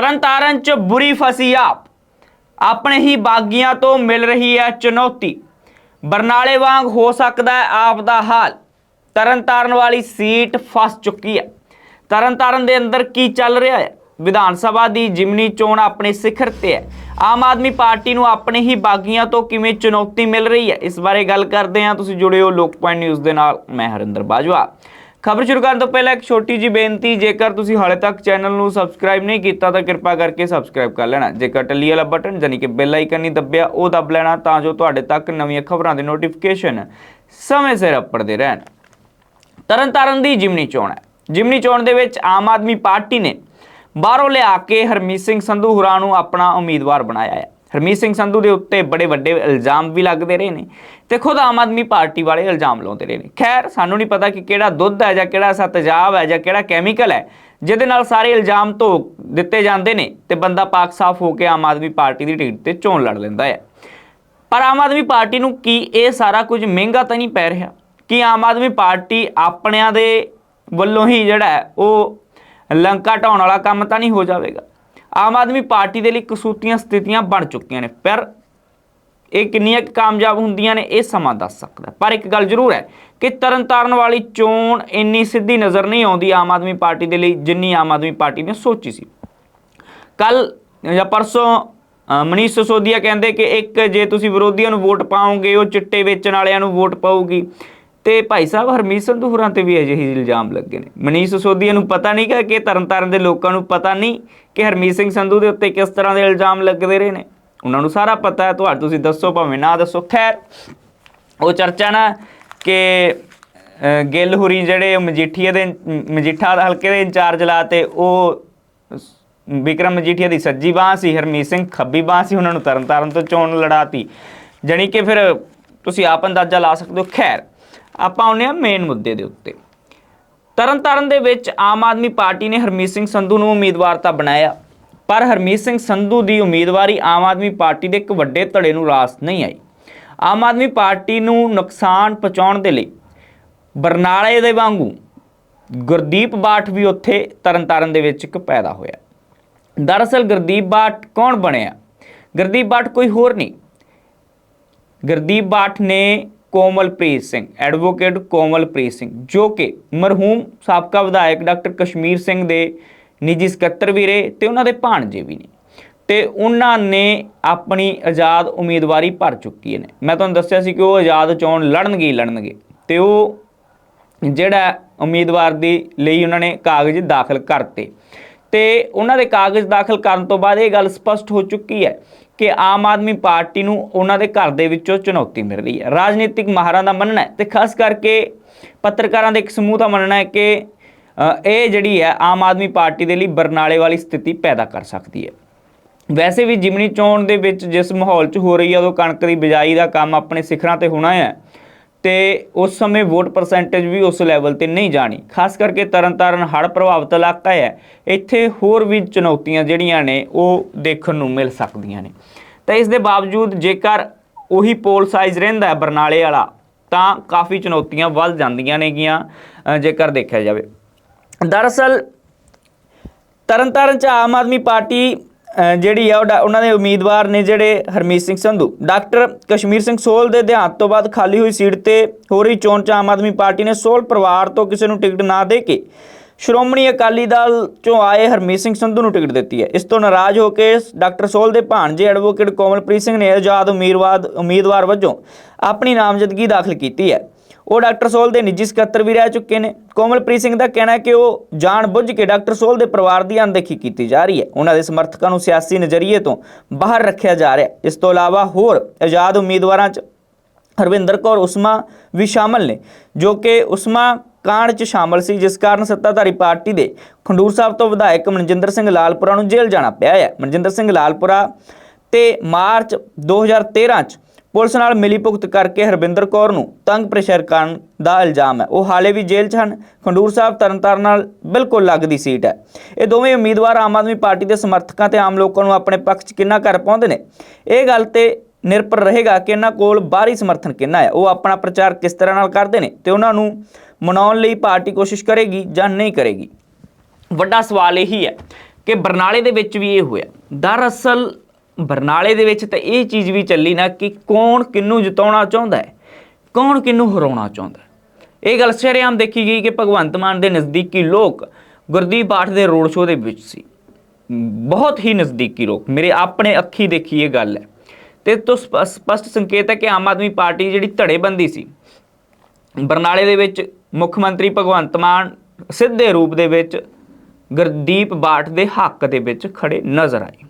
ਤਰਨਤਾਰਨ ਚ ਬੁਰੀ ਫਸੀ ਆਪ। ਆਪਣੇ ਹੀ ਬਾਗੀਆਂ ਤੋਂ ਮਿਲ ਰਹੀ ਹੈ ਚੁਣੌਤੀ। ਬਰਨਾਲੇ ਵਾਂਗ ਹੋ ਸਕਦਾ ਹੈ ਆਪ ਦਾ ਹਾਲ। ਤਰਨਤਾਰਨ ਵਾਲੀ ਸੀਟ ਫਸ ਚੁੱਕੀ ਹੈ। ਤਰਨਤਾਰਨ ਦੇ ਅੰਦਰ ਕੀ ਚੱਲ ਰਿਹਾ ਹੈ? ਵਿਧਾਨ ਸਭਾ ਦੀ ਜਿਮਨੀ ਚੋਣ ਆਪਣੇ ਸਿਖਰ ਤੇ ਹੈ। ਆਮ ਆਦਮੀ ਪਾਰਟੀ ਨੂੰ ਆਪਣੇ ਹੀ ਬਾਗੀਆਂ ਤੋਂ ਕਿਵੇਂ ਚੁਣੌਤੀ ਮਿਲ ਰਹੀ ਹੈ? ਇਸ ਬਾਰੇ ਗੱਲ ਕਰਦੇ ਹਾਂ। ਤੁਸੀਂ ਜੁੜੇ ਹੋ ਲੋਕ ਪੁਆਇੰਟ ਨਿਊਜ਼ ਦੇ ਨਾਲ। ਮੈਂ ਹਰਿੰਦਰ ਬਾਜਵਾ। ਖਬਰ ਸ਼ੁਰੂ ਕਰਨ ਤੋਂ ਪਹਿਲਾਂ ਇੱਕ ਛੋਟੀ ਜੀ ਬੇਨਤੀ, ਜੇਕਰ ਤੁਸੀਂ ਹਾਲੇ ਤੱਕ ਚੈਨਲ ਨੂੰ ਸਬਸਕ੍ਰਾਈਬ ਨਹੀਂ ਕੀਤਾ, ਤਾਂ ਕਿਰਪਾ ਕਰਕੇ ਸਬਸਕ੍ਰਾਈਬ ਕਰ ਲੈਣਾ। ਜੇਕਰ ਟੱਲੀ ਵਾਲਾ ਬਟਨ ਜਾਨੀ ਕਿ ਬੈਲ ਆਈਕਨ ਨਹੀਂ ਦੱਬਿਆ, ਉਹ ਦੱਬ ਲੈਣਾ ਤਾਂ ਜੋ ਤੁਹਾਡੇ ਤੱਕ ਨਵੀਆਂ ਖਬਰਾਂ ਦੇ ਨੋਟੀਫਿਕੇਸ਼ਨ ਸਮੇਂ ਸਿਰ ਅੱਪੜਦੇ ਰਹਿਣ। ਤਰਨਤਾਰਨ ਦੀ ਜਿਮਨੀ ਚੋਣ ਹੈ। ਜਿਮਨੀ ਚੋਣ ਦੇ ਵਿੱਚ ਆਮ ਆਦਮੀ ਪਾਰਟੀ ਨੇ ਬਾਹਰੋਂ ਲਿਆ ਕੇ ਹਰਮੀਤ ਸਿੰਘ ਸੰਧੂ ਹੁਰਾ ਨੂੰ ਆਪਣਾ ਉਮੀਦਵਾਰ ਬਣਾਇਆ ਹੈ। ਹਰਮੀਤ ਸਿੰਘ ਸੰਧੂ ਦੇ ਉੱਤੇ ਬੜੇ ਵੱਡੇ ਇਲਜ਼ਾਮ ਵੀ ਲੱਗਦੇ ਰਹੇ ਨੇ ਤੇ ਖੁਦ ਆਮ ਆਦਮੀ ਪਾਰਟੀ ਵਾਲੇ ਇਲਜ਼ਾਮ ਲਾਉਂਦੇ ਰਹੇ ਨੇ। ਖੈਰ, ਸਾਨੂੰ ਨਹੀਂ ਪਤਾ ਕਿ ਕਿਹੜਾ ਦੁੱਧ ਹੈ ਜਾਂ ਕਿਹੜਾ ਸਾ ਤੇਜ਼ਾਬ ਹੈ ਜਾਂ ਕਿਹੜਾ ਕੈਮੀਕਲ ਹੈ, ਜਿਹਦੇ ਨਾਲ ਸਾਰੇ ਇਲਜ਼ਾਮ ਧੋ ਦਿੱਤੇ ਜਾਂਦੇ ਨੇ ਤੇ ਬੰਦਾ ਪਾਕ ਸਾਫ਼ ਹੋ ਕੇ ਆਮ ਆਦਮੀ ਪਾਰਟੀ ਦੀ ਟਿਕਟ ਤੇ ਚੋਣ ਲੜ ਲੈਂਦਾ ਹੈ। ਪਰ ਆਮ ਆਦਮੀ ਪਾਰਟੀ ਨੂੰ ਕੀ ਇਹ ਸਾਰਾ ਕੁਝ ਮਹਿੰਗਾ ਤਾਂ ਨਹੀਂ ਪੈ ਰਿਹਾ? ਕਿ ਆਮ ਆਦਮੀ ਪਾਰਟੀ ਆਪਣਿਆਂ ਦੇ ਵੱਲੋਂ ਹੀ ਜਿਹੜਾ ਉਹ ਲੰਕਾ ਢਾਉਣ ਵਾਲਾ ਕੰਮ ਤਾਂ ਨਹੀਂ ਹੋ ਜਾਵੇਗਾ? ਆਮ ਆਦਮੀ ਪਾਰਟੀ ਦੇ ਲਈ ਕਸੂਤੀਆਂ ਸਥਿਤੀਆਂ ਬਣ ਚੁੱਕੀਆਂ ਨੇ, ਪਰ ਇਹ ਕਿੰਨੀਆਂ ਕਾਮਯਾਬ ਹੁੰਦੀਆਂ ਨੇ, ਇਹ ਸਮਾਂ ਦੱਸ ਸਕਦਾ ਪਰ ਇੱਕ ਗੱਲ ਜ਼ਰੂਰ ਹੈ ਕਿ ਤਰਨਤਾਰਨ ਵਾਲੀ ਚੋਣ ਇੰਨੀ ਸਿੱਧੀ ਨਜ਼ਰ ਨਹੀਂ ਆਉਂਦੀ ਆਮ ਆਦਮੀ ਪਾਰਟੀ ਦੇ ਲਈ ਜਿੰਨੀ ਆਮ ਆਦਮੀ ਪਾਰਟੀ ਨੇ ਸੋਚੀ ਸੀ। ਕੱਲ, ਜਾਂ ਪਰਸੋਂ ਮਨੀਸ਼ ਸਿਸੋਦੀਆ ਕਹਿੰਦੇ ਕਿ ਇੱਕ ਜੇ ਤੁਸੀਂ ਵਿਰੋਧੀਆਂ ਨੂੰ ਵੋਟ ਪਾਓਗੇ, ਉਹ ਚਿੱਟੇ ਵੇਚਣ ਵਾਲਿਆਂ ਨੂੰ ਵੋਟ ਪਾਊਗੀ। ਤੇ ਭਾਈ ਸਾਹਿਬ ਹਰਮੀਤ ਸੰਧੂ ਹੋਰਾਂ ਤੇ ਵੀ ਅਜਿਹੇ ਇਲਜ਼ਾਮ ਲੱਗੇ ਨੇ। ਮਨੀਸ਼ ਸਿਸੋਦੀਆ ਨੂੰ ਪਤਾ ਨਹੀਂ ਗਾ ਕਿ ਤਰਨਤਾਰਨ ਦੇ ਲੋਕਾਂ ਨੂੰ ਪਤਾ ਨਹੀਂ ਕਿ ਹਰਮੀਤ ਸਿੰਘ ਸੰਧੂ ਦੇ ਉੱਤੇ ਕਿਸ ਤਰ੍ਹਾਂ ਦੇ ਇਲਜ਼ਾਮ ਲੱਗਦੇ ਰਹੇ ਨੇ। ਉਹਨਾਂ ਨੂੰ ਸਾਰਾ ਪਤਾ ਹੈ, ਤੁਹਾਨੂੰ ਤੁਸੀਂ ਦੱਸੋ, ਭਾਵੇਂ ਨਾ ਦੱਸੋ। ਖੈਰ, ਉਹ ਚਰਚਾ ਨਾ ਕਿ ਗਿੱਲ ਹੁਰੀ ਜਿਹੜੇ ਮਜੀਠੀਆ ਦੇ, ਮਜੀਠਾ ਹਲਕੇ ਦੇ ਇੰਚਾਰਜ ਲਾਤੇ ਉਹ ਸ- ਵਿਕਰਮ ਮਜੀਠੀਆ ਦੀ ਸੱਜੀ ਬਾਹ ਸੀ, ਹਰਮੀਤ ਸਿੰਘ ਖੱਬੀ ਬਾਹ ਸੀ, ਉਹਨਾਂ ਨੂੰ ਤਰਨਤਾਰਨ ਤੋਂ ਚੋਣ ਲੜਾਤੀ। ਜਾਣੀ ਕਿ ਫਿਰ ਤੁਸੀਂ ਆਪ ਅੰਦਾਜ਼ਾ ਲਾ ਸਕਦੇ ਹੋ। ਖੈਰ ਆਪਾਂ ਆਉਂਦੇ ਹਾਂ ਮੇਨ ਮੁੱਦੇ ਦੇ ਉੱਤੇ। ਤਰਨਤਾਰਨ ਦੇ ਵਿੱਚ ਆਮ ਆਦਮੀ ਪਾਰਟੀ ਨੇ ਹਰਮੀਤ ਸਿੰਘ ਸੰਧੂ ਨੂੰ ਉਮੀਦਵਾਰ ਤਾਂ ਬਣਾਇਆ, ਪਰ ਹਰਮੀਤ ਸਿੰਘ ਸੰਧੂ ਦੀ ਉਮੀਦਵਾਰੀ ਆਮ ਆਦਮੀ ਪਾਰਟੀ ਦੇ ਇੱਕ ਵੱਡੇ ਧੜੇ ਨੂੰ ਰਾਸ ਨਹੀਂ ਆਈ। ਆਮ ਆਦਮੀ ਪਾਰਟੀ ਨੂੰ ਨੁਕਸਾਨ ਪਹੁੰਚਾਉਣ ਦੇ ਲਈ ਬਰਨਾਲੇ ਦੇ ਵਾਂਗੂ ਗੁਰਦੀਪ ਬਾਠ ਵੀ ਉੱਥੇ ਤਰਨਤਾਰਨ ਦੇ ਵਿੱਚ ਇੱਕ ਪੈਦਾ ਹੋਇਆ। ਦਰਅਸਲ ਗੁਰਦੀਪ ਬਾਠ ਕੌਣ ਬਣਿਆ? ਗੁਰਦੀਪ ਬਾਠ ਕੋਈ ਹੋਰ ਨਹੀਂ। ਗੁਰਦੀਪ ਬਾਠ ਨੇ ਕੋਮਲਪ੍ਰੀਤ ਸਿੰਘ ਐਡਵੋਕੇਟ ਕੋਮਲਪ੍ਰੀਤ ਸਿੰਘ, ਜੋ ਕਿ ਮਰਹੂਮ ਸਾਬਕਾ ਵਿਧਾਇਕ ਡਾਕਟਰ ਕਸ਼ਮੀਰ ਸਿੰਘ ਦੇ ਨਿੱਜੀ ਸਕੱਤਰ ਵੀ ਰਹੇ ਤੇ ਉਹਨਾਂ ਦੇ ਭਾਣਜੇ ਵੀ ਨੇ। ਤੇ ਉਹਨਾਂ ਨੇ ਆਪਣੀ ਆਜ਼ਾਦ ਉਮੀਦਵਾਰੀ ਭਰ ਚੁੱਕੀ ਨੇ। ਮੈਂ ਤੁਹਾਨੂੰ ਦੱਸਿਆ ਸੀ ਕਿ ਉਹ ਆਜ਼ਾਦ ਚੋਣ ਲੜਨਗੇ ਹੀ ਲੜਨਗੇ ਤੇ ਉਹ ਜਿਹੜਾ ਉਮੀਦਵਾਰ ਦੀ ਲਈ ਉਹਨਾਂ ਨੇ ਕਾਗਜ਼ ਦਾਖਲ ਕਰਤੇ। ਤੇ ਉਹਨਾਂ ਦੇ ਕਾਗਜ਼ ਦਾਖਲ ਕਰਨ ਤੋਂ ਬਾਅਦ ਇਹ ਗੱਲ ਸਪਸ਼ਟ ਹੋ ਚੁੱਕੀ ਹੈ ਕਿ ਆਮ ਆਦਮੀ ਪਾਰਟੀ ਨੂੰ ਉਹਨਾਂ ਦੇ ਘਰ ਦੇ ਵਿੱਚੋਂ ਚੁਣੌਤੀ ਮਿਲ ਰਹੀ ਹੈ। ਰਾਜਨੀਤਿਕ ਮਾਹਰਾਂ ਦਾ ਮੰਨਣਾ ਹੈ ਤੇ ਖਾਸ ਕਰਕੇ ਪੱਤਰਕਾਰਾਂ ਦੇ ਇੱਕ ਸਮੂਹ ਦਾ ਮੰਨਣਾ ਹੈ ਕਿ ਇਹ ਜਿਹੜੀ ਹੈ, ਆਮ ਆਦਮੀ ਪਾਰਟੀ ਦੇ ਲਈ ਬਰਨਾਲੇ ਵਾਲੀ ਸਥਿਤੀ ਪੈਦਾ ਕਰ ਸਕਦੀ ਹੈ। ਵੈਸੇ ਵੀ ਜਿਮਨੀ ਚੋਣ ਦੇ ਵਿੱਚ ਜਿਸ ਮਾਹੌਲ 'ਚ ਹੋ ਰਹੀ ਹੈ, ਉਦੋਂ ਕਣਕ ਦੀ ਬਿਜਾਈ ਦਾ ਕੰਮ ਆਪਣੇ ਸਿਖਰਾਂ ਤੇ ਹੋਣਾ ਹੈ। ਤੇ ਉਸ ਸਮੇਂ ਵੋਟ ਪਰਸੈਂਟੇਜ ਵੀ ਉਸ ਲੈਵਲ ਤੇ ਨਹੀਂ ਜਾਣੀ। ਖਾਸ ਕਰਕੇ ਤਰਨਤਾਰਨ ਹੜ੍ਹ ਪ੍ਰਭਾਵਿਤ ਇਲਾਕਾ ਹੈ, ਇੱਥੇ ਹੋਰ ਵੀ ਚੁਣੌਤੀਆਂ ਜਿਹੜੀਆਂ ਨੇ, ਉਹ ਦੇਖਣ ਨੂੰ ਮਿਲ ਸਕਦੀਆਂ ਨੇ। ਤਾਂ ਇਸ ਦੇ ਬਾਵਜੂਦ ਜੇਕਰ ਉਹੀ ਪੋਲ ਸਾਈਜ਼ ਰਹਿੰਦਾ ਬਰਨਾਲੇ ਵਾਲਾ, ਤਾਂ ਕਾਫੀ ਚੁਣੌਤੀਆਂ ਵੱਧ ਜਾਂਦੀਆਂ ਨੇਗੀਆਂ ਜੇਕਰ ਦੇਖਿਆ ਜਾਵੇ। ਦਰਅਸਲ ਤਰਨਤਾਰਨ ਚ ਆਮ ਆਦਮੀ ਪਾਰਟੀ ਜਿਹੜੀ ਆ, ਉਹ ਡਾ- ਉਹਨਾਂ ਦੇ ਉਮੀਦਵਾਰ ਨੇ ਜਿਹੜੇ ਹਰਮੀਤ ਸਿੰਘ ਸੰਧੂ। ਡਾਕਟਰ ਕਸ਼ਮੀਰ ਸਿੰਘ ਸੋਲ ਦੇ ਦੇਹਾਂਤ ਤੋਂ ਬਾਅਦ ਖਾਲੀ ਹੋਈ ਸੀਟ ਤੇ ਹੋ ਰਹੀ ਚੋਣ ਚ ਆਮ ਆਦਮੀ ਪਾਰਟੀ ਨੇ ਸੋਲ ਪਰਿਵਾਰ ਤੋਂ ਕਿਸੇ ਨੂੰ ਟਿਕਟ ਨਾ ਦੇ ਕੇ ਸ਼੍ਰੋਮਣੀ ਅਕਾਲੀ ਦਲ ਚੋਂ ਆਏ ਹਰਮੀਤ ਸਿੰਘ ਸੰਧੂ ਨੂੰ ਟਿਕਟ ਦਿੱਤੀ ਹੈ। ਇਸ ਤੋਂ ਨਾਰਾਜ਼ ਹੋ ਕੇ ਡਾਕਟਰ ਸੋਲ ਦੇ ਭਾਣਜੇ ਐਡਵੋਕੇਟ ਕੋਮਲਪ੍ਰੀਤ ਸਿੰਘ ਨੇ ਆਜ਼ਾਦ ਉਮੀਦਵਾਰ ਉਮੀਦਵਾਰ ਵਜੋਂ ਆਪਣੀ ਨਾਮਜ਼ਦਗੀ ਦਾਖਲ ਕੀਤੀ ਹੈ। ਉਹ ਡਾਕਟਰ ਸੋਲ ਦੇ ਨਿੱਜੀ ਸਕੱਤਰ ਵੀ ਰਹਿ ਚੁੱਕੇ ਨੇ। ਕੋਮਲਪ੍ਰੀਤ ਸਿੰਘ ਦਾ ਕਹਿਣਾ ਹੈ ਕਿ ਉਹ ਜਾਣ ਬੁੱਝ ਕੇ ਡਾਕਟਰ ਸੋਲ ਦੇ ਪਰਿਵਾਰ ਦੀ ਅਣਦੇਖੀ ਕੀਤੀ ਜਾ ਰਹੀ ਹੈ। ਉਹਨਾਂ ਦੇ ਸਮਰਥਕਾਂ ਨੂੰ ਸਿਆਸੀ ਨਜ਼ਰੀਏ ਤੋਂ ਬਾਹਰ ਰੱਖਿਆ ਜਾ ਰਿਹਾ ਇਸ ਤੋਂ ਇਲਾਵਾ ਹੋਰ ਆਜ਼ਾਦ ਉਮੀਦਵਾਰਾਂ 'ਚ ਹਰਵਿੰਦਰ ਕੌਰ, ਉਸਮਾ ਵੀ ਸ਼ਾਮਲ ਨੇ, ਜੋ ਕਿ ਉਸਮਾ ਕਾਂਡ 'ਚ ਸ਼ਾਮਲ ਸੀ, ਜਿਸ ਕਾਰਨ ਸੱਤਾਧਾਰੀ ਪਾਰਟੀ ਦੇ ਖੰਡੂਰ ਸਾਹਿਬ ਤੋਂ ਵਿਧਾਇਕ ਮਨਜਿੰਦਰ ਸਿੰਘ ਲਾਲਪੁਰਾ ਨੂੰ ਜੇਲ੍ਹ ਜਾਣਾ ਪਿਆ ਹੈ। ਮਨਜਿੰਦਰ ਸਿੰਘ ਲਾਲਪੁਰਾ ਤੇ ਮਾਰਚ 2013 'ਚ ਪੁਲਿਸ ਨਾਲ ਮਿਲੀ ਭੁਗਤ ਕਰਕੇ ਹਰਵਿੰਦਰ ਕੌਰ ਨੂੰ ਤੰਗ ਪ੍ਰੇਸ਼ਰ ਕਰਨ ਦਾ ਇਲਜ਼ਾਮ ਹੈ। ਉਹ ਹਾਲੇ ਵੀ ਜੇਲ੍ਹ 'ਚ ਹਨ। ਖੰਡੂਰ ਸਾਹਿਬ ਤਰਨਤਾਰਨ ਨਾਲ ਬਿਲਕੁਲ ਲੱਗਦੀ ਸੀਟ ਹੈ। ਇਹ ਦੋਵੇਂ ਉਮੀਦਵਾਰ ਆਮ ਆਦਮੀ ਪਾਰਟੀ ਦੇ ਸਮਰਥਕਾਂ ਤੇ ਆਮ ਲੋਕਾਂ ਨੂੰ ਆਪਣੇ ਪੱਖ 'ਚ ਕਿੰਨਾ ਕਰ ਪਾਉਂਦੇ ਨੇ? ਇਹ ਗੱਲ ਤੇ ਨਿਰਭਰ ਰਹੇਗਾ ਕਿ ਇਹਨਾਂ ਕੋਲ ਬਾਹਰੀ ਸਮਰਥਨ ਕਿੰਨਾ ਹੈ। ਉਹ ਆਪਣਾ ਪ੍ਰਚਾਰ ਕਿਸ ਤਰ੍ਹਾਂ ਨਾਲ ਕਰਦੇ ਨੇ ਤੇ ਉਹਨਾਂ ਨੂੰ ਮਨਾਉਣ ਲਈ ਪਾਰਟੀ ਕੋਸ਼ਿਸ਼ ਕਰੇਗੀ ਜਾਂ ਨਹੀਂ ਕਰੇਗੀ? ਵੱਡਾ ਸਵਾਲ ਇਹੀ ਹੈ ਕਿ ਬਰਨਾਲੇ ਦੇ ਵਿੱਚ ਵੀ ਇਹ ਹੋਇਆ। ਦਰਅਸਲ ਬਰਨਾਲੇ ਦੇ ਵਿੱਚ ਤਾਂ ਇਹ ਚੀਜ਼ ਵੀ ਚੱਲੀ ਨਾ ਕਿ ਕੌਣ ਕਿਹਨੂੰ ਜਿਤਾਉਣਾ ਚਾਹੁੰਦਾ ਹੈ, ਕੌਣ ਕਿਹਨੂੰ ਹਰਾਉਣਾ ਚਾਹੁੰਦਾ ਇਹ ਗੱਲ ਸ਼ਰੇਆਮ ਦੇਖੀ ਗਈ ਕਿ ਭਗਵੰਤ ਮਾਨ ਦੇ ਨਜ਼ਦੀਕੀ ਲੋਕ ਗੁਰਦੀਪ ਬਾਠ ਦੇ ਰੋਡ ਸ਼ੋਅ ਦੇ ਵਿੱਚ ਸੀ। ਬਹੁਤ ਹੀ ਨਜ਼ਦੀਕੀ ਲੋਕ, ਮੇਰੇ ਆਪਣੇ ਅੱਖੀ ਦੇਖੀ ਇਹ ਗੱਲ ਹੈ। ਤੇ ਤੋਂ ਸਪਸ਼ਟ ਸੰਕੇਤ ਹੈ ਕਿ ਆਮ ਆਦਮੀ ਪਾਰਟੀ ਜਿਹੜੀ ਧੜੇਬੰਦੀ ਸੀ, ਬਰਨਾਲੇ ਦੇ ਵਿੱਚ ਮੁੱਖ ਮੰਤਰੀ ਭਗਵੰਤ ਮਾਨ ਸਿੱਧੇ ਰੂਪ ਦੇ ਵਿੱਚ ਗੁਰਦੀਪ ਬਾਠ ਦੇ ਹੱਕ ਦੇ ਵਿੱਚ ਖੜੇ ਨਜ਼ਰ ਆਏ।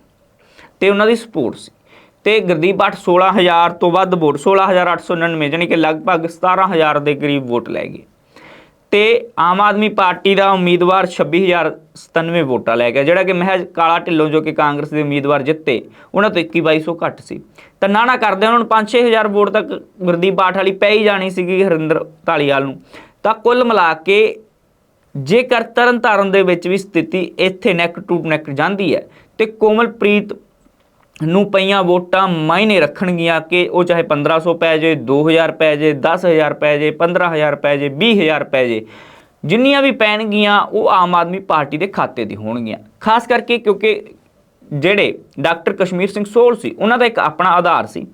ਤੇ ਉਹਨਾਂ ਦੀ ਸਪੋਰਟ ਸੀ। ਤੇ ਗੁਰਦੀਪ ਬਾਠ 16000 ਤੋਂ ਵੱਧ ਵੋਟ 16899 ਜਾਣੀ ਕਿ ਲਗਭਗ 17000 ਦੇ ਕਰੀਬ ਵੋਟ ਲੈ ਗਏ। ਤੇ ਆਮ ਆਦਮੀ ਪਾਰਟੀ ਦਾ ਉਮੀਦਵਾਰ 26097 ਵੋਟਾਂ ਲੈ ਗਿਆ, ਜਿਹੜਾ ਕਿ ਮਹਿਜ ਕਾਲਾ ਢਿੱਲੋਂ ਜੋ ਕਿ ਕਾਂਗਰਸ ਦੇ ਉਮੀਦਵਾਰ ਜਿੱਤੇ, ਉਹਨਾਂ ਤੋਂ 21-2200 ਘੱਟ ਸੀ। ਤਾਂ ਨਾ ਨਾ ਕਰਦੇ ਉਹਨਾਂ ਨੂੰ 5-6000 ਵੋਟ ਤੱਕ ਗੁਰਦੀਪ ਬਾਠ ਵਾਲੀ ਪੈ ਹੀ ਜਾਣੀ ਸੀਗੀ ਹਰਿੰਦਰ ਧਾਲੀਵਾਲ ਨੂੰ। ਤਾਂ ਕੁੱਲ ਮਿਲਾ ਕੇ ਜੇਕਰ ਤਰਨਤਾਰਨ ਦੇ ਵਿੱਚ ਵੀ ਸਥਿਤੀ ਇੱਥੇ ਨੈਕ ਟੂ ਨੈਕ ਜਾਂਦੀ ਹੈ, ਤੇ ਕੋਮਲਪ੍ਰੀਤ ਨੂੰ ਪਈਆਂ ਵੋਟਾਂ ਮਾਇਨੇ ਰੱਖਣਗੀਆਂ ਕਿ ਉਹ ਚਾਹੇ 1500 ਪੈ ਜੇ 2000 ਪੈ ਜੇ 10000 ਪੈ ਜੇ 15000 ਪੈ ਜੇ 20000 ਪੈ ਜੇ ਜਿੰਨੀਆਂ ਵੀ ਪੈਣਗੀਆਂ ਉਹ ਆਮ ਆਦਮੀ ਪਾਰਟੀ ਦੇ ਖਾਤੇ ਦੀ ਹੋਣਗੀਆਂ। ਖਾਸ ਕਰਕੇ ਕਿਉਂਕਿ ਜਿਹੜੇ ਡਾਕਟਰ ਕਸ਼ਮੀਰ ਸਿੰਘ ਸੋਲ ਸੀ, ਉਹਨਾਂ ਦਾ ਇੱਕ ਆਪਣਾ ਆਧਾਰ ਸੀ।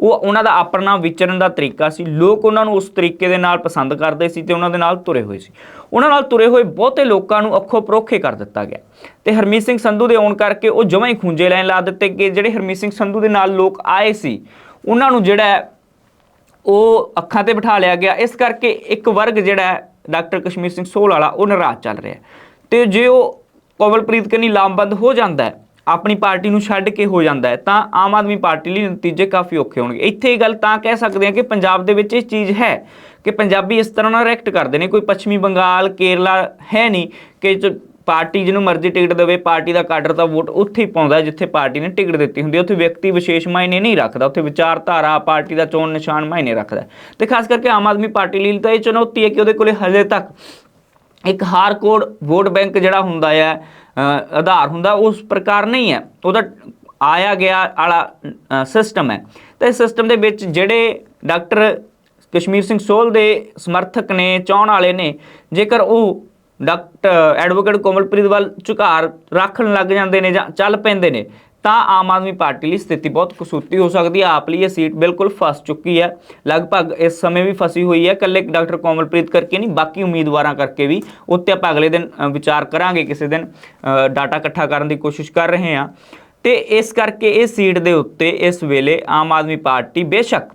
ਉਹ ਉਹਨਾਂ ਦਾ ਆਪਣਾ ਵਿਚਰਨ ਦਾ ਤਰੀਕਾ ਸੀ। ਲੋਕ ਉਹਨਾਂ ਨੂੰ ਉਸ ਤਰੀਕੇ ਦੇ ਨਾਲ ਪਸੰਦ ਕਰਦੇ ਸੀ ਤੇ ਉਹਨਾਂ ਦੇ ਨਾਲ ਤੁਰੇ ਹੋਏ ਸੀ। ਉਹਨਾਂ ਨਾਲ ਤੁਰੇ ਹੋਏ ਬਹੁਤੇ ਲੋਕਾਂ ਨੂੰ ਅੱਖੋਂ ਪਰੋਖੇ ਕਰ ਦਿੱਤਾ ਗਿਆ। ਤੇ ਹਰਮੀਤ ਸਿੰਘ ਸੰਧੂ ਦੇ ਆਉਣ ਕਰਕੇ ਉਹ ਜਮਾਂ ਹੀ ਖੂੰਜੇ ਲੈਣ ਲਾ ਦਿੱਤੇ ਕਿ ਜਿਹੜੇ ਹਰਮੀਤ ਸਿੰਘ ਸੰਧੂ ਦੇ ਨਾਲ ਲੋਕ ਆਏ ਸੀ, ਉਹਨਾਂ ਨੂੰ ਜਿਹੜਾ ਉਹ ਅੱਖਾਂ ਤੇ ਬਿਠਾ ਲਿਆ ਗਿਆ। ਇਸ ਕਰਕੇ ਇੱਕ ਵਰਗ ਜਿਹੜਾ ਡਾਕਟਰ ਕਸ਼ਮੀਰ ਸਿੰਘ ਸੋਲ ਵਾਲਾ, ਉਹ ਨਾਰਾਜ਼ ਚੱਲ ਰਿਹਾ ਹੈ। ਤੇ ਜੇ ਉਹ ਕਵਲਪ੍ਰੀਤ ਕਨੀ ਲਾਮਬੰਦ ਹੋ ਜਾਂਦਾ ਹੈ ਆਪਣੀ ਪਾਰਟੀ ਨੂੰ ਛੱਡ ਕੇ ਹੋ ਜਾਂਦਾ ਹੈ, ਤਾਂ ਆਮ ਆਦਮੀ ਪਾਰਟੀ ਲਈ ਨਤੀਜੇ ਕਾਫੀ ਔਖੇ ਹੋਣਗੇ ਇੱਥੇ ਇਹ ਗੱਲ ਤਾਂ ਕਹਿ ਸਕਦੇ ਹਾਂ ਕਿ ਪੰਜਾਬ ਦੇ ਵਿੱਚ ਇਹ ਚੀਜ਼ ਹੈ ਕਿ ਪੰਜਾਬੀ ਇਸ ਤਰ੍ਹਾਂ ਨਾਲ ਰਿਐਕਟ ਕਰਦੇ ਨੇ, ਕੋਈ ਪੱਛਮੀ ਬੰਗਾਲ, ਕੇਰਲਾ ਹੈ ਨਹੀਂ ਕਿ ਪਾਰਟੀ ਜਿਹਨੂੰ ਮਰਜ਼ੀ ਟਿਕਟ ਦੇਵੇ, ਪਾਰਟੀ ਦਾ ਕਾਡਰ ਤਾਂ ਵੋਟ ਉੱਥੇ ਹੀ ਪਾਉਂਦਾ ਜਿੱਥੇ ਪਾਰਟੀ ਨੇ ਟਿਕਟ ਦਿੱਤੀ ਹੁੰਦੀ ਹੈ ਉੱਥੇ ਵਿਅਕਤੀ ਵਿਸ਼ੇਸ਼ ਮਾਇਨੇ ਨਹੀਂ ਰੱਖਦਾ, ਉੱਥੇ ਵਿਚਾਰਧਾਰਾ, ਪਾਰਟੀ ਦਾ ਚੋਣ ਨਿਸ਼ਾਨ ਮਾਇਨੇ ਰੱਖਦਾ ਹੈ। ਤੇ ਖਾਸ ਕਰਕੇ ਆਮ ਆਦਮੀ ਪਾਰਟੀ ਲਈ ਤਾਂ ਇਹ ਚੁਣੌਤੀ ਹੈ ਕਿ ਉਹਦੇ ਕੋਲੇ ਹਜੇ ਤੱਕ ਇੱਕ ਹਾਰ ਕੋਡ ਵੋਟ ਬੈਂਕ ਜਿਹੜਾ ਹੁੰਦਾ ਹੈ ਆਧਾਰ ਹੁੰਦਾ, ਉਸ ਪ੍ਰਕਾਰ ਨਹੀਂ ਹੈ। ਉਹਦਾ ਆਇਆ ਗਿਆ ਵਾਲਾ ਸਿਸਟਮ ਹੈ। ਤਾਂ ਇਸ ਸਿਸਟਮ ਦੇ ਵਿੱਚ ਜਿਹੜੇ ਡਾਕਟਰ ਕਸ਼ਮੀਰ ਸਿੰਘ ਸੋਲ ਦੇ ਸਮਰਥਕ ਨੇ, ਚਾਹਣ ਵਾਲੇ ਨੇ, ਜੇਕਰ ਉਹ ਡਾਕਟਰ ਐਡਵੋਕੇਟ ਕੋਮਲਪ੍ਰੀਤ ਵੱਲ ਝੁਕਾਰ ਰੱਖਣ ਲੱਗ ਜਾਂਦੇ ਨੇ ਜਾਂ ਚੱਲ ਪੈਂਦੇ ਨੇ ਤਾਂ ਆਮ ਆਦਮੀ ਪਾਰਟੀ ਲਈ ਸਥਿਤੀ ਬਹੁਤ ਕਸੂਤੀ ਹੋ ਸਕਦੀ ਹੈ। ਆਪ ਲਈ ਇਹ ਸੀਟ ਬਿਲਕੁਲ ਫਸ ਚੁੱਕੀ ਹੈ। ਲਗਭਗ ਇਸ ਸਮੇਂ ਵੀ ਫਸੀ ਹੋਈ ਹੈ। ਇਕੱਲੇ ਡਾਕਟਰ ਕੋਮਲਪ੍ਰੀਤ ਕਰਕੇ ਨਹੀਂ, ਬਾਕੀ ਉਮੀਦਵਾਰਾਂ ਕਰਕੇ ਵੀ। ਉੱਤੇ ਆਪਾਂ ਅਗਲੇ ਦਿਨ ਵਿਚਾਰ ਕਰਾਂਗੇ, ਕਿਸੇ ਦਿਨ ਡਾਟਾ ਇਕੱਠਾ ਕਰਨ ਦੀ ਕੋਸ਼ਿਸ਼ ਕਰ ਰਹੇ ਹਾਂ। ਤੇ ਇਸ ਕਰਕੇ ਇਹ ਸੀਟ ਦੇ ਉੱਤੇ ਇਸ ਵੇਲੇ ਆਮ ਆਦਮੀ ਪਾਰਟੀ ਬੇਸ਼ੱਕ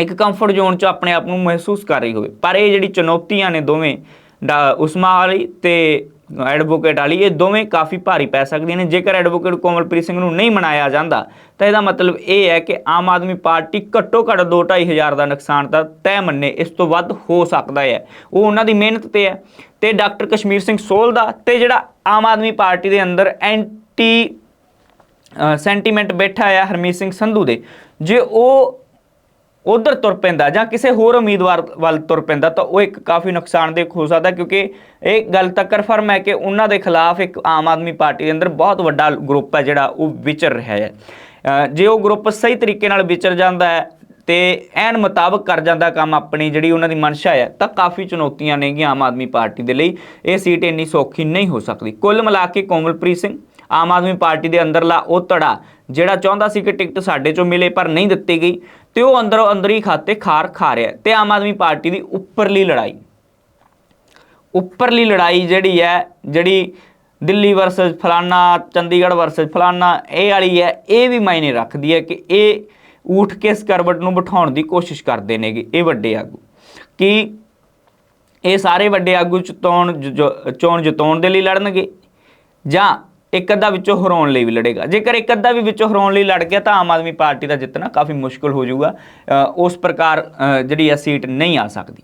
ਇੱਕ ਕੰਫਰਟ ਜ਼ੋਨ 'ਚ ਆਪਣੇ ਆਪ ਨੂੰ ਮਹਿਸੂਸ ਕਰ ਰਹੀ ਹੋਵੇ। ਪਰ ਇਹ ਜਿਹੜੀ ਚੁਣੌਤੀਆਂ ਨੇ ਦੋਵੇਂ, ਡਾ- ਉਸਮਾ ਵਾਲੀ ਤੇ ਐਡਵੋਕੇਟ ਵਾਲੀ, ਇਹ ਦੋਵੇਂ ਕਾਫੀ ਭਾਰੀ ਪੈ ਸਕਦੀਆਂ ਨੇ। ਜੇਕਰ ਐਡਵੋਕੇਟ ਕੋਮਲਪ੍ਰੀਤ ਸਿੰਘ ਨੂੰ ਨਹੀਂ ਮਨਾਇਆ ਜਾਂਦਾ, ਤਾਂ ਇਹਦਾ ਮਤਲਬ ਇਹ ਹੈ ਕਿ ਆਮ ਆਦਮੀ ਪਾਰਟੀ ਘੱਟੋ ਘੱਟ 2-2.5 ਹਜ਼ਾਰ ਦਾ ਨੁਕਸਾਨ ਤਾਂ ਤੈਅ ਮੰਨੇ, ਇਸ ਤੋਂ ਵੱਧ ਹੋ ਸਕਦਾ ਹੈ। ਉਹ ਉਹਨਾਂ ਦੀ ਮਿਹਨਤ ਤੇ ਹੈ। ਤੇ ਡਾਕਟਰ ਕਸ਼ਮੀਰ ਸਿੰਘ ਸੋਲ ਦਾ, ਤੇ ਜਿਹੜਾ ਆਮ ਆਦਮੀ ਪਾਰਟੀ ਦੇ ਅੰਦਰ ਐਂਟੀ ਸੈਂਟੀਮੈਂਟ ਬੈਠਾ ਆ ਹਰਮੀਤ ਸਿੰਘ ਸੰਧੂ ਦੇ, ਜੇ ਉਹ ਉਧਰ ਤੁਰ ਪੈਂਦਾ ਜਾਂ ਕਿਸੇ ਹੋਰ ਉਮੀਦਵਾਰ ਵੱਲ ਤੁਰ ਪੈਂਦਾ, ਤਾਂ ਉਹ ਇੱਕ ਕਾਫੀ ਨੁਕਸਾਨਦੇਹ ਹੋ ਸਕਦਾ ਕਿਉਂਕਿ ਇਹ ਗੱਲ ਤਾਂ ਕਨਫਰਮ ਹੈ ਕਿ ਉਹਨਾਂ ਦੇ ਖਿਲਾਫ ਇੱਕ ਆਮ ਆਦਮੀ ਪਾਰਟੀ ਦੇ ਅੰਦਰ ਬਹੁਤ ਵੱਡਾ ਗਰੁੱਪ ਹੈ ਜਿਹੜਾ ਉਹ ਵਿਚਰ ਰਿਹਾ ਹੈ। ਜੇ ਉਹ ਗਰੁੱਪ ਸਹੀ ਤਰੀਕੇ ਨਾਲ ਵਿਚਰ ਜਾਂਦਾ ਹੈ ਤੇ ਐਨ ਮੁਤਾਬਕ ਕਰ ਜਾਂਦਾ ਕੰਮ ਆਪਣੀ ਜਿਹੜੀ ਉਹਨਾਂ ਦੀ ਮਨਸ਼ਾ ਹੈ, ਤਾਂ ਕਾਫੀ ਚੁਣੌਤੀਆਂ ਨੇਗੀਆਂ ਆਮ ਆਦਮੀ ਪਾਰਟੀ ਦੇ ਲਈ। ਇਹ ਸੀਟ ਇੰਨੀ ਸੌਖੀ ਨਹੀਂ ਹੋ ਸਕਦੀ। ਕੁੱਲ ਮਿਲਾ ਕੇ ਕੋਮਲਪ੍ਰੀਤ ਸਿੰਘ, ਆਮ ਆਦਮੀ ਪਾਰਟੀ ਦੇ ਅੰਦਰਲਾ ਉਹ ਧੜਾ ਜਿਹੜਾ ਚਾਹੁੰਦਾ ਸੀ ਕਿ ਟਿਕਟ ਸਾਡੇ ਚੋਂ ਮਿਲੇ ਪਰ ਨਹੀਂ ਦਿੱਤੀ ਗਈ। ਤੇ ਉਹ ਅੰਦਰੋਂ ਅੰਦਰ ਹੀ ਖਾਤੇ ਖਾਰ ਖਾ ਰਿਹਾ ਤੇ ਆਮ ਆਦਮੀ ਪਾਰਟੀ ਦੀ ਉੱਪਰਲੀ ਲੜਾਈ। ਉੱਪਰਲੀ ਲੜਾਈ ਜਿਹੜੀ ਹੈ, ਜਿਹੜੀ ਦਿੱਲੀ ਵਰਸਸ ਫਲਾਨਾ, ਚੰਡੀਗੜ੍ਹ ਵਰਸਸ ਫਲਾਨਾ, ਇਹ ਵਾਲੀ ਹੈ, ਇਹ ਵੀ ਮਾਇਨੇ ਰੱਖਦੀ ਹੈ ਕਿ ਇਹ ਉਠ ਕੇ ਇਸ ਕਰਵਟ ਨੂੰ ਬਿਠਾਉਣ ਦੀ ਕੋਸ਼ਿਸ਼ ਕਰਦੇ ਨੇਗੇ, ਇਹ ਵੱਡੇ ਆਗੂ। ਕਿ ਇਹ ਸਾਰੇ ਵੱਡੇ ਆਗੂ ਚੋਣ ਜ- ਜ- ਚੋਣ ਜਿਤਾਉਣ ਦੇ ਲਈ ਲੜਨਗੇ? ਜਾਂ ਇੱਕ ਅੱਧਾ ਵਿੱਚੋਂ ਹਰਾਉਣ ਲਈ ਵੀ ਲੜੇਗਾ। ਜੇਕਰ ਇੱਕ ਅੱਧਾ ਵੀ ਵਿੱਚੋਂ ਹਰਾਉਣ ਲਈ ਲੜ ਗਿਆ, ਤਾਂ ਆਮ ਆਦਮੀ ਪਾਰਟੀ ਦਾ ਜਿੱਤਣਾ ਕਾਫੀ ਮੁਸ਼ਕਲ ਹੋ ਜਾਊਗਾ। ਉਸ ਪ੍ਰਕਾਰ ਜਿਹੜੀ ਆ ਸੀਟ ਨਹੀਂ ਆ ਸਕਦੀ।